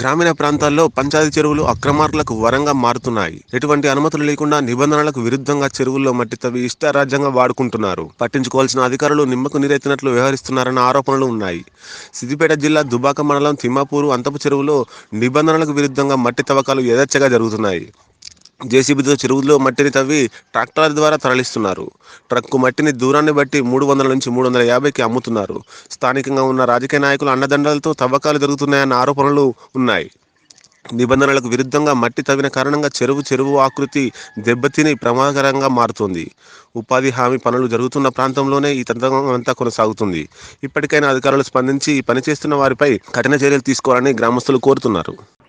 గ్రామీణ ప్రాంతాల్లో పంచాయతీ చెరువులు అక్రమార్కులకు వరంగా మారుతున్నాయి. ఎటువంటి అనుమతులు లేకుండా నిబంధనలకు విరుద్ధంగా చెరువుల్లో మట్టి తవ్వి ఇష్టారాజ్యంగా వాడుకుంటున్నారు. పట్టించుకోవాల్సిన అధికారులు నిమ్మకు నీరెత్తినట్లు వ్యవహరిస్తున్నారన్న ఆరోపణలు ఉన్నాయి. సిద్దిపేట జిల్లా దుబాక మండలం తిమ్మాపూరు అంతపు చెరువులో నిబంధనలకు విరుద్ధంగా మట్టి తవ్వకాలు యథేచ్ఛగా జరుగుతున్నాయి. జేసీబీతో చెరువులో మట్టిని తవ్వి ట్రాక్టర్ల ద్వారా తరలిస్తున్నారు. ట్రక్కు మట్టిని దూరాన్ని బట్టి మూడు వందల నుంచి మూడు వందల యాభైకి అమ్ముతున్నారు. స్థానికంగా ఉన్న రాజకీయ నాయకుల అండదండలతో తవ్వకాలు జరుగుతున్నాయన్న ఆరోపణలు ఉన్నాయి. నిబంధనలకు విరుద్ధంగా మట్టి తవ్విన కారణంగా చెరువు చెరువు ఆకృతి దెబ్బతిని ప్రమాదకరంగా మారుతుంది. ఉపాధి హామీ పనులు జరుగుతున్న ప్రాంతంలోనే ఈ తంత్రం అంతా కొనసాగుతుంది. ఇప్పటికైనా అధికారులు స్పందించి పనిచేస్తున్న పని చేస్తున్న వారిపై కఠిన చర్యలు తీసుకోవాలని గ్రామస్తులు కోరుతున్నారు.